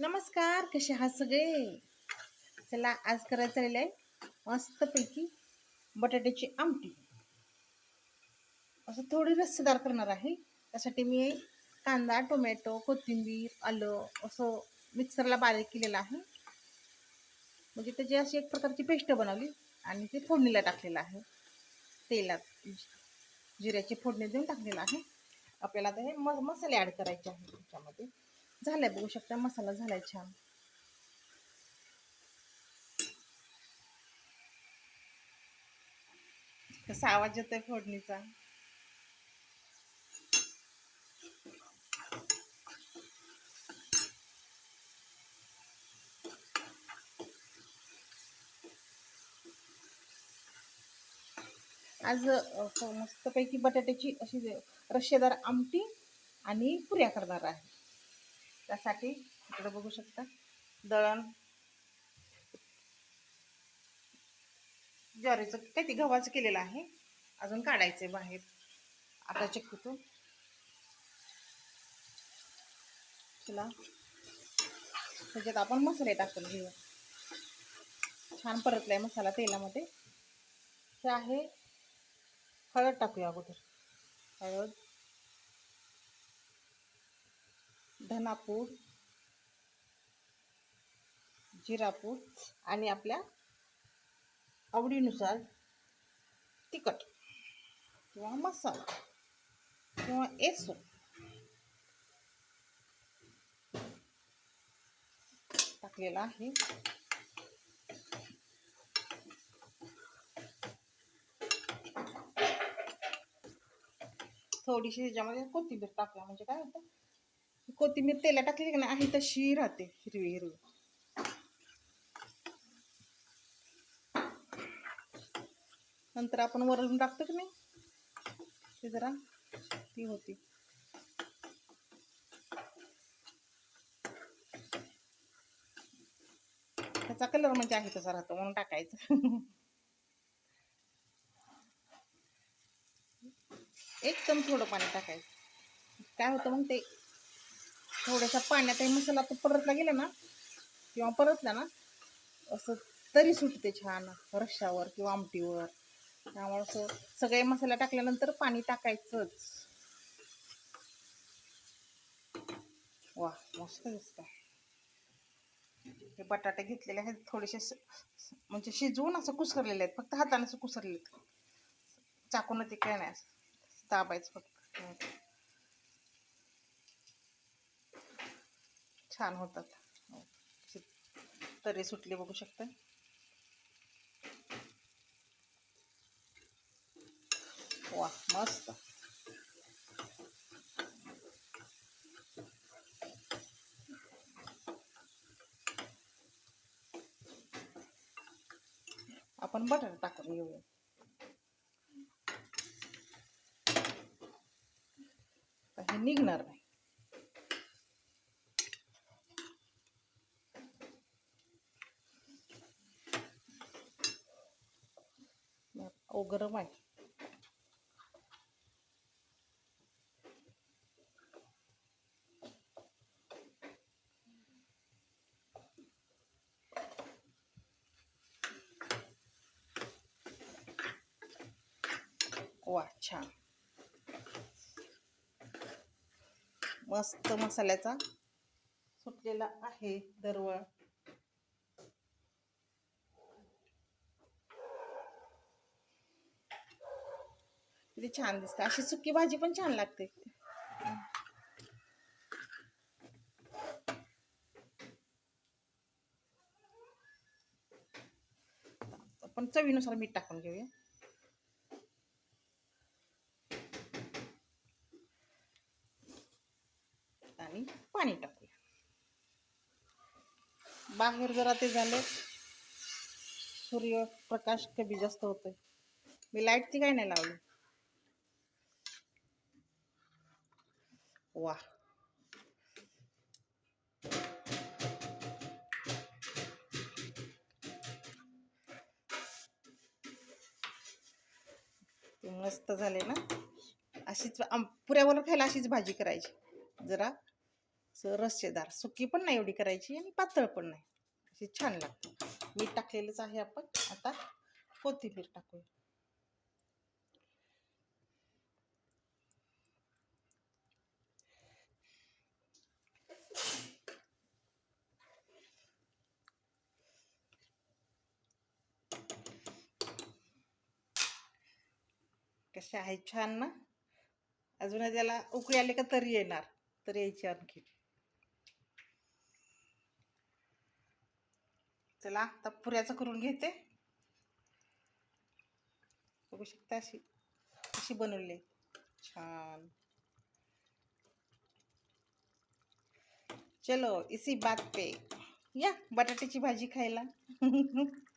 नमस्कार कसे आहात सगळे? चला आज करायचं चाललेलं आहे मस्तपैकी बटाट्याची आमटी. असं थोडी रस्सेदार करणार आहे. त्यासाठी मी कांदा टोमॅटो कोथिंबीर आलं असं मिक्सरला बारीक केलेलं आहे. म्हणजे त्याची अशी एक प्रकारची पेस्ट बनवली आणि ते फोडणीला टाकलेलं आहे. तेलात जिऱ्याची फोडणी देऊन टाकलेलं आहे. आपल्याला आता हे मसाले ॲड करायचे आहेत त्याच्यामध्ये. झालाय बघू शकता मसाला झालाय छान. कसा आवाज येतोय फोडणीचा? आज मस्तपैकी बटाट्याची अशी रश्शेदार आमटी आणि पुऱ्या करणार आहे. त्यासाठी इकडे बघू शकता. दळण. ज्वारीचं काय ते गव्हाचं केलेलं आहे. अजून काढायचं आहे बाहेर. आता चक्कीतून तिला त्याच्यात आपण मसाले टाकून घेऊया छान परतलाय मसाला तेलामध्ये. हे आहे हळद टाकूया अगोदर. हळद. धनापूड जिरापूड आणि आपल्या आवडीनुसार तिखट किंवा मसाला किंवा एसो. टाकलेला आहे. थोडीशी त्याच्यामध्ये कोथिंबीर टाकूया म्हणजे काय होतं? कोथिंबीर तेला टाकली की नाही आहे तशी राहते हिरवी हिरवी. नंतर आपण वरून टाकतो की नाही ते जरा ती होती. त्याचा कलर म्हणजे आहे तसा राहतो म्हणून टाकायचं. एकदम थोडं पाणी टाकायचं. काय होतं मग ते थोड्याशा पाण्यातही मसाला तो परतला गेला ना किंवा परतला ना असं तरी सुटते छान रश्श्यावर किंवा आमटीवर. त्यामुळे असं सगळे मसाला टाकल्यानंतर पाणी टाकायचंच. वा मस्त दिसत हे बटाटे घेतलेले आहेत थोडेसे स- म्हणजे शिजवून असं कुसरलेले आहेत फक्त हाताने असं कुसरलेले आहेत चाकून ते काय नाही असं दाबायचं फक्त. छान होतात. तरी सुटले बघू शकता. वा मस्त. आपण बटर टाकून घेऊया. हे निघणार नाही. ओ गरम आहे. वा छान. मस्त मसाल्याचा सुटलेला आहे दरवळ. किती छान दिसते. अशी सुकी भाजी पण छान लागते. आपण चवीनुसार मीठ टाकून घेऊया. आणि पाणी टाकूया. बाहेर जरा ते झाले. सूर्यप्रकाश कमी जास्त होतोय. मी लाईटची काय नाही लावली. वा ते मस्त झाले ना? अशीच आम पुऱ्यावर खायला अशीच भाजी करायची. जरा रस्सेदार सुकी पण नाही एवढी करायची आणि पातळ पण नाही. अशी छान लागते. मीठ टाकलेलंच आहे आपण. आता कोथिंबीर टाकूया. कशा आहेत छान ना. अजून त्याला उकळी आले का तरी येणार. तर यायची आणखी. चला आता पुऱ्याचं करून घेते. बघू शकता अशी अशी बनवली. छान. चलो इसी बात पे. या बटाट्याची भाजी खायला.